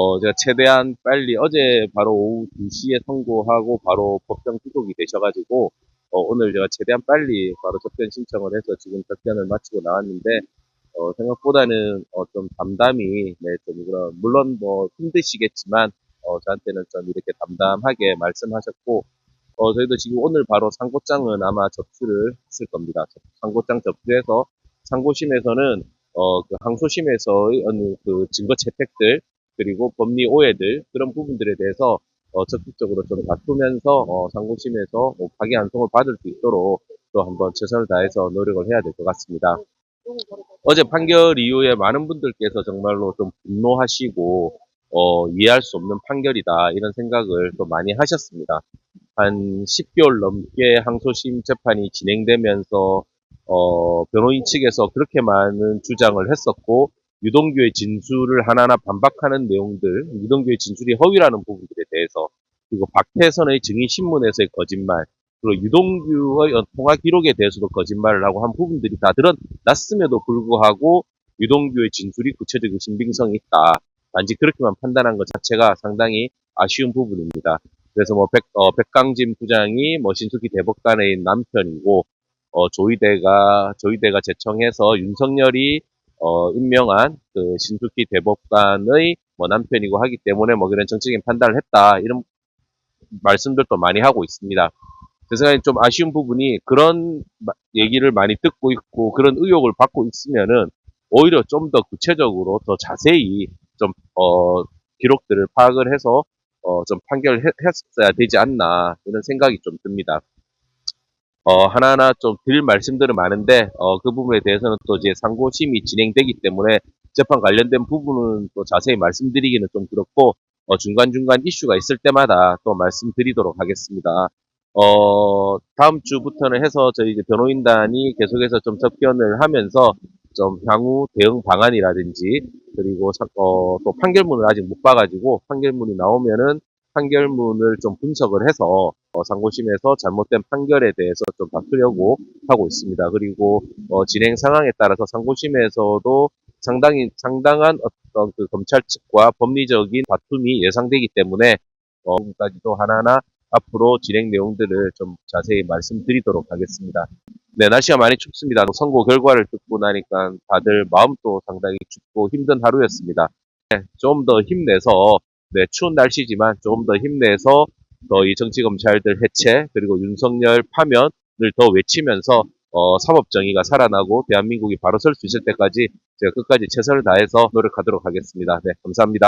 어, 제가 최대한 빨리 어제 바로 오후 2시에 선고하고 바로 법정 구속이 되셔가지고 어, 오늘 제가 최대한 빨리 바로 접견 신청을 해서 지금 접견을 마치고 나왔는데 어, 생각보다는 어, 좀 담담히 네, 좀 그런 물론 뭐 힘드시겠지만 어, 저한테는 좀 이렇게 담담하게 말씀하셨고 어, 저희도 지금 오늘 바로 상고장은 아마 접수를 했을 겁니다. 상고장 접수해서 상고심에서는 어, 그 항소심에서의 어느 그 증거 채택들 그리고 법리 오해들 그런 부분들에 대해서 어, 적극적으로 좀 다투면서 어, 상고심에서 어, 파기환송을 받을 수 있도록 또 한번 최선을 다해서 노력을 해야 될 것 같습니다. 어제 판결 이후에 많은 분들께서 정말로 좀 분노하시고 어, 이해할 수 없는 판결이다 이런 생각을 또 많이 하셨습니다. 한 10개월 넘게 항소심 재판이 진행되면서 어, 변호인 측에서 그렇게 많은 주장을 했었고 유동규의 진술을 하나하나 반박하는 내용들, 유동규의 진술이 허위라는 부분들에 대해서 그리고 박태선의 증인 신문에서의 거짓말, 그리고 유동규의 통화 기록에 대해서도 거짓말을 하고 한 부분들이 다 드러났음에도 불구하고 유동규의 진술이 구체적인 신빙성이 있다. 단지 그렇게만 판단한 것 자체가 상당히 아쉬운 부분입니다. 그래서 뭐 백, 어, 백강진 부장이 뭐 신숙희 대법관의 남편이고 어, 조이대가 조이대가 제청해서 윤석열이 어, 임명한 그 신숙희 대법관의 뭐 남편이고 하기 때문에 뭐 그런 정치적인 판단을 했다 이런 말씀들도 많이 하고 있습니다. 제 생각에 좀 아쉬운 부분이 그런 마- 얘기를 많이 듣고 있고 그런 의혹을 받고 있으면은 오히려 좀 더 구체적으로 더 자세히 좀 어, 기록들을 파악을 해서 어, 좀 판결을 했- 했어야 되지 않나 이런 생각이 좀 듭니다. 어, 하나하나 좀 드릴 말씀들은 많은데, 어, 그 부분에 대해서는 또 이제 상고심이 진행되기 때문에 재판 관련된 부분은 또 자세히 말씀드리기는 좀 그렇고, 어, 중간중간 이슈가 있을 때마다 또 말씀드리도록 하겠습니다. 어, 다음 주부터는 해서 저희 이제 변호인단이 계속해서 좀 접견을 하면서 좀 향후 대응 방안이라든지, 그리고 사- 어, 또 판결문을 아직 못 봐가지고, 판결문이 나오면은 판결문을 좀 분석을 해서 어, 상고심에서 잘못된 판결에 대해서 좀 다투려고 하고 있습니다. 그리고 어, 진행 상황에 따라서 상고심에서도 상당히 상당한 어떤 그 검찰 측과 법리적인 다툼이 예상되기 때문에 어, 까지도 하나하나 앞으로 진행 내용들을 좀 자세히 말씀드리도록 하겠습니다. 네, 날씨가 많이 춥습니다. 선고 결과를 듣고 나니까 다들 마음도 상당히 춥고 힘든 하루였습니다. 네, 좀 더 힘내서 네, 추운 날씨지만 조금 더 힘내서 더 이 정치 검찰들 해체 그리고 윤석열 파면을 더 외치면서 어, 사법 정의가 살아나고 대한민국이 바로 설 수 있을 때까지 제가 끝까지 최선을 다해서 노력하도록 하겠습니다. 네, 감사합니다.